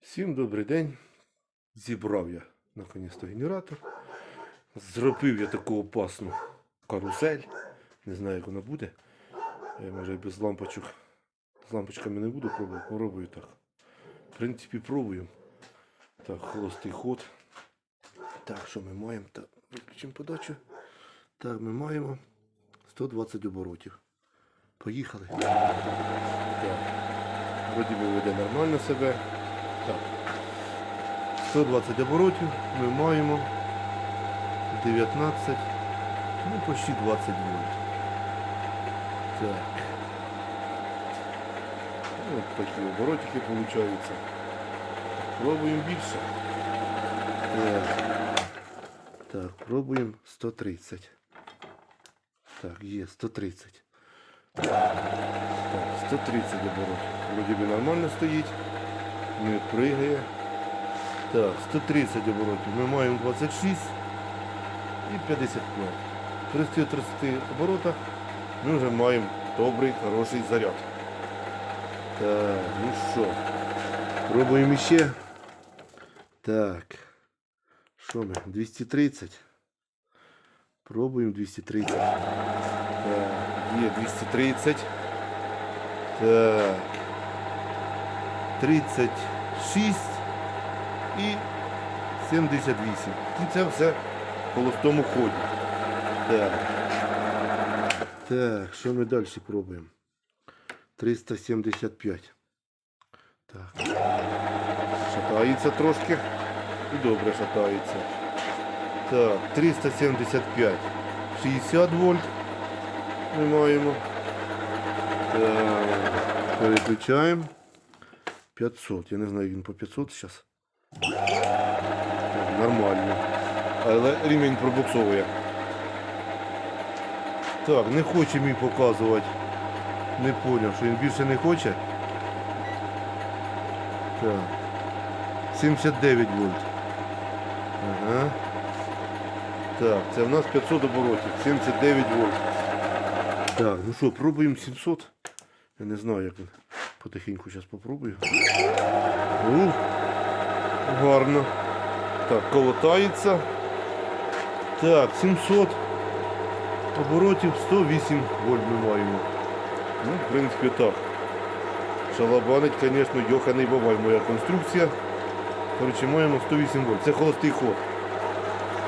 Всім добрий день. Зібрав я наконець-то генератор. Зробив я таку опасну карусель. Не знаю, як вона буде. Я може без лампочок. З лампочками не буду пробувати, пробую так. В принципі, пробую. Так, холостий ход. Так, що ми маємо? Так, виключимо подачу. Так, ми маємо 120 оборотів. Поїхали. Так. Вроді би веде нормально себе. Так. 120 оборотів ми маємо 19, ну почти 20 вольт. Так. Ось такі оборотики получаються. Пробуємо більше. Так. Так, пробуємо 130. Так, є 130. Так, 130 оборотів. Вроді би нормально стоїть. Не пригає. Так, 130 оборотів. Ми маємо 26 і 55. При 130 оборотах ми вже маємо добрий, хороший заряд. Так, ну що, пробуємо ще. Так. Що ми? 230. Пробуємо 230. Так, є 230. Так. 36 і 78. І це все в холостому ході. Так. Так, що ми далі пробуємо? 375. Так. Шатається трошки. І добре шатається. Так, 375. 60 вольт ми маємо. Так, переключаємо. 500. Я не знаю, він по 500 зараз. Нормально. Але рівень пробуксовує. Так, не хоче мій показувати. Не поняв, що він більше не хоче. Так. 79 вольт. Ага. Так, це в нас 500 оборотів. 79 вольт. Так, ну що, пробуємо 700. Я не знаю, як він. Потихеньку зараз попробую. У, гарно. Так, колотається. Так, 700 оборотів 108 вольт ми маємо. Ну, в принципі, так. Шалабанить, звісно, йоханий бабай моя конструкція. Коротше, маємо 108 вольт. Це холостий ход.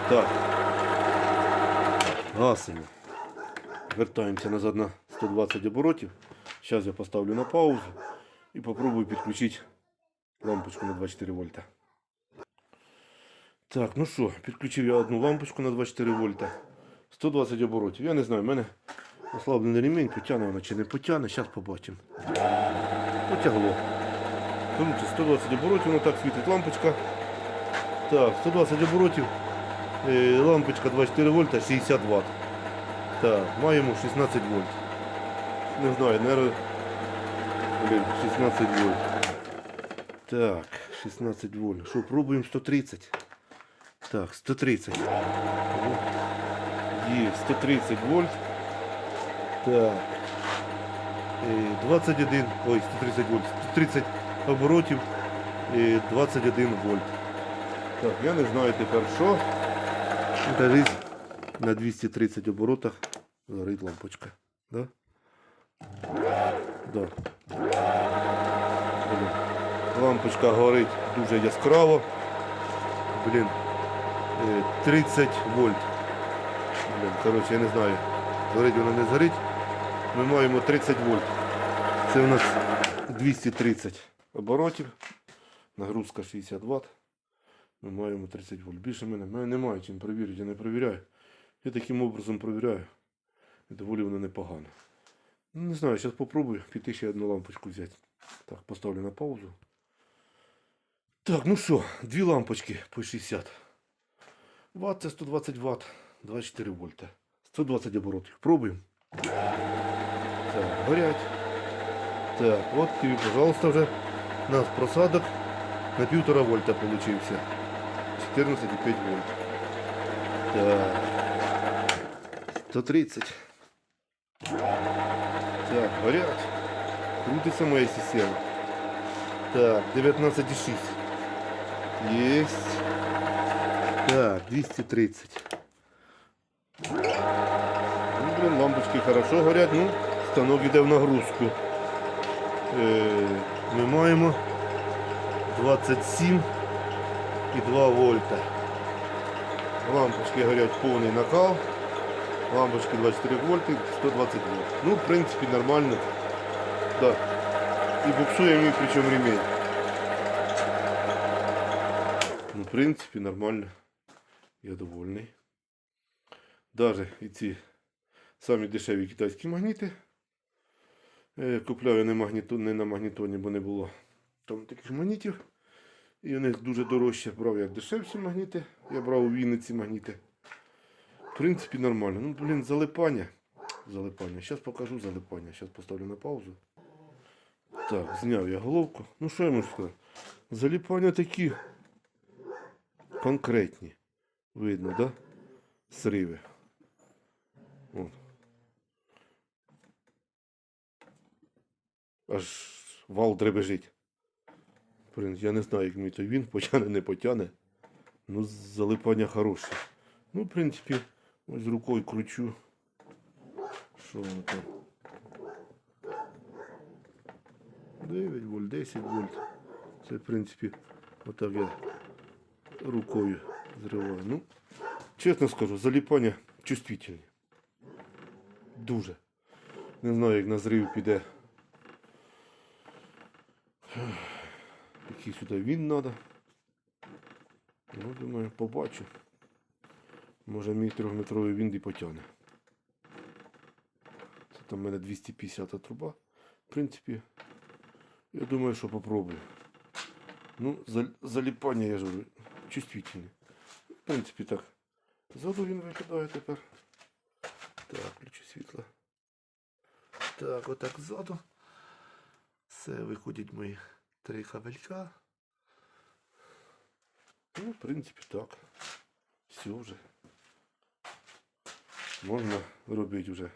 Так. Гасимо. Вертаємося назад на 120 оборотів. Зараз я поставлю на паузу і попробую підключити лампочку на 24 вольта. Так, ну що, підключив я одну лампочку на 24 вольта. 120 оборотів. Я не знаю, в мене ослаблений ремінь, потягне вона чи не потягне, зараз побачимо. Потягло. Коротше, 120 оборотів, воно так світить лампочка. Так, 120 оборотів. Е, лампочка 24 вольта, 60 Вт. Так, маємо 16 вольт. Не знаю, наверное, блин, 16 вольт. Так, 16 вольт. Що, пробуємо 130. Так, 130. Є, 130 вольт. Так. Е, 21, ой, 130 вольт. 130 оборотів. е, 21 вольт. Так, я не знаю тепер що. Десь на 230 оборотах горить лампочка. Да? Да. Блін. Лампочка горить дуже яскраво. Блін. Е, 30 вольт. Блін, коротше, я не знаю. Горить вона не згорить. Ми маємо 30 вольт. Це у нас 230 оборотів. Нагрузка 60 Вт. Ми маємо 30 вольт. Більше мене, мене немає чим перевірити, я не перевіряю. Я таким образом перевіряю. І доволі воно непогано. Ну, не знаю, зараз попробую піти ще одну лампочку взяти. Так, поставлю на паузу. Так, ну що, дві лампочки по 60. Ватт це 120 Вт, 24 вольта. 120 оборотів. Пробуємо. Так, горять. Так, от тобі, пожалуйста, вже у нас просадок на 1,5 вольта получився. 14,5 вольт. Так. 130. Так, горять. Крутиться моя система. Так, 19,6. Есть. Так, 230. Ну, блин, лампочки хорошо горять, ну, станок йде в нагрузку. Е, ми маємо 27,2 вольта. Лампочки горять повний накал. Лампочки 24 вольти, 120 вольт. Ну, в принципі, нормально. Да. І буксує мені причому ремень. Ну, в принципі, нормально. Я довольний. Даже і ці самі дешеві китайські магніти. Купляв я не, магніто, не на магнітоні, бо не було там таких магнітів. І них дуже дорожче. Брав я дешевші магніти. Я брав у Вінниці магніти. В принципі, нормально. Ну, блін, залипання. Залипання. Зараз покажу залипання. Зараз поставлю на паузу. Так, зняв я головку. Ну що я можу сказати? Заліпання такі конкретні. Видно, да? Сриви. От. Аж вал дребежить. Блин, я не знаю, як мій той він потягне, не потягне. Ну, залипання хороше. Ну, в принципі, ось рукою кручу. Що воно там? 9 вольт, 10 вольт. Це, в принципі, отак я рукою зриваю. Ну, чесно скажу, заліпання чувствительні. Дуже. Не знаю, як на зрив піде. Який сюди він треба. Ну, думаю, побачу. Може мій трьохметровий він і потягне. Це там в мене 250 труба. В принципі, я думаю, що попробую. Ну, заліпання, я ж говорю, чувствительне. В принципі, так. Ззаду він виглядає тепер. Так, включу світло. Так, отак ззаду. Все, виходять мої три кабелька. Ну, в принципі, так. Все вже. Можна робити вже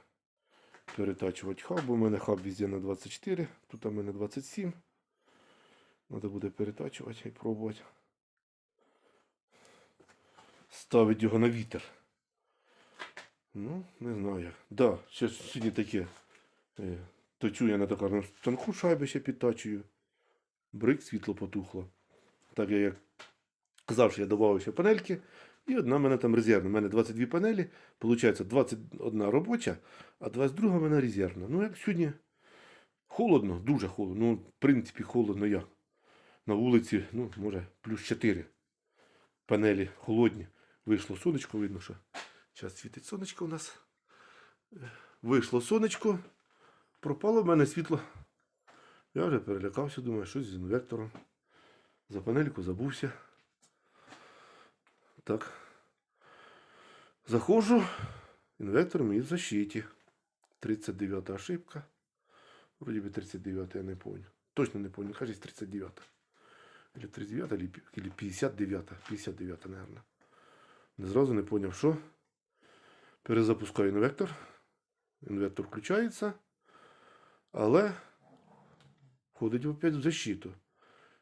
перетачувати хаб, у мене хаб везде на 24, тут у мене 27. Треба буде перетачувати і пробувати. Ставити його на вітер. Ну, не знаю як. Да, ще сьогодні таке. Е, точу я на токарному станку шайби ще підтачую. Брик світло потухло. Так я як казав, що я додав ще панельки. І одна в мене там резервна. У мене 22 панелі. Получається 21 робоча, а 22 в мене резервна. Ну, як сьогодні холодно, дуже холодно. Ну, в принципі, холодно як. На вулиці, ну, може, плюс 4. Панелі холодні. Вийшло сонечко, видно, що зараз світить сонечко у нас. Вийшло сонечко. Пропало в мене світло. Я вже перелякався, думаю, щось з інвертором. За панельку забувся. Так. Заходжу. Інвектор мій в защиті. 39 ошибка. Вроді би 39 я не помню. Точно не помню. Кажется, 39. Или 39, или или 59. 59, наверное. Не зразу не поняв, що. Перезапускаю інвектор. Інвектор включається. Але входить опять в защиту.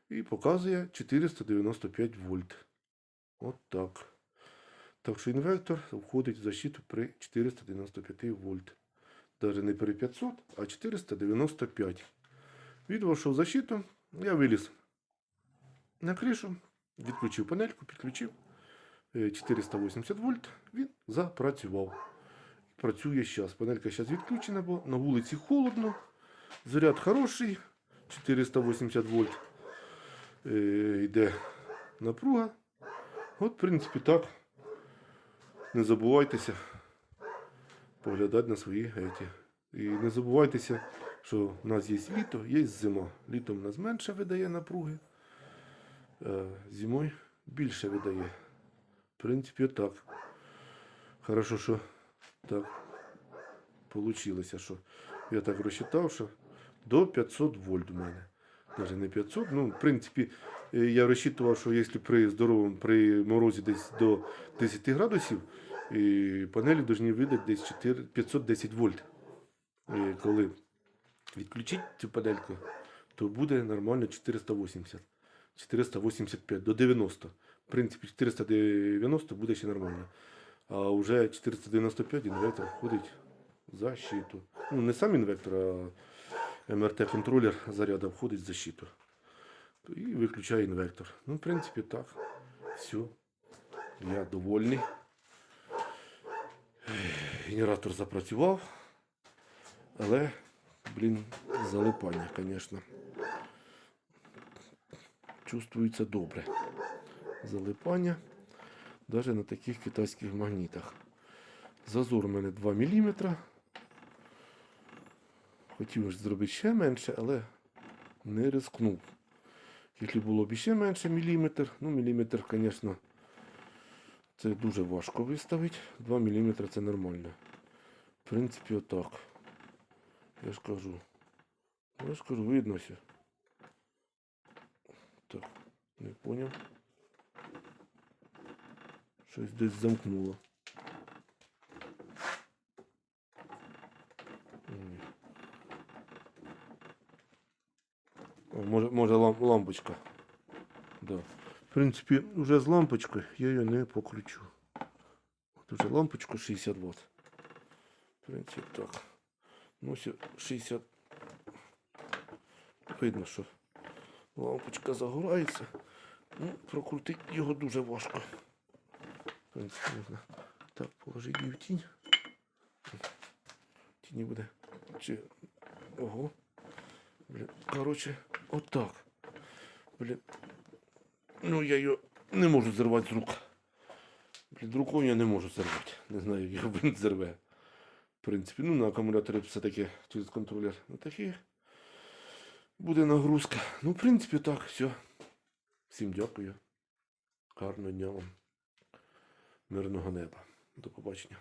І показує 495 вольт. От так. Так що інвертор входить в защиту при 495 вольт. Даже не при 500, а 495. Відвошов в защиту, я виліз на кришу, відключив панельку, підключив е, 480 вольт, він запрацював. Працює зараз. Панелька зараз відключена, бо на вулиці холодно. Заряд хороший, 480 вольт. Е, йде напруга. От, в принципі, так. Не забувайтеся поглядати на свої еті. І не забувайтеся, що в нас є літо, є зима. Літом нас менше видає напруги, зимою більше видає. В принципі, так. Хорошо, що так получилося, що я так розчитав, що до 500 вольт у мене. Навіть не 500. Ну, в принципі, е, я розчитував, що якщо при здоровому при морозі десь до 10 градусів, панелі повинні видати десь 4, 510 вольт. І коли відключити цю панельку, то буде нормально 480. 485 до 90. В принципі, 490 буде ще нормально. А вже 495 інвертор входить в защиту. Ну, не сам інвектор, а МРТ-контролер заряду входить в защиту. І виключає інвертор. Ну, в принципі, так. Все. Я довольний. Генератор запрацював. Але, блін, залипання, звісно. Чувствується добре. Залипання. Навіть на таких китайських магнітах. Зазор у мене 2 мм. Хотів зробити ще менше, але не рискнув. Якщо було б ще менше міліметр, ну міліметр, звісно, це дуже важко виставити. 2 мм це нормально. В принципі, отак. Я ж кажу. Я ж кажу, видно все. Так, не поняв. Щось десь замкнуло. Ні. О, може, може лам, лампочка. Да. В принципі, вже з лампочкою я її не покручу. От вже лампочку 60 Вт. В принципі, так. Ну, 60. Видно, що лампочка загорається. Ну, прокрутити його дуже важко. В принципі, можна так положити її в тінь. Тіні буде. Чи... Ого. Блін. Коротше, отак. Блін. Ну, я її не можу зірвати з рук. Блін, рукою я не можу зірвати. Не знаю, як він зірве. В принципі, ну на акумуляторі все-таки через контролер. На таких буде нагрузка. Ну, в принципі, так, все. Всім дякую. Гарного дня вам. Мирного неба. До побачення.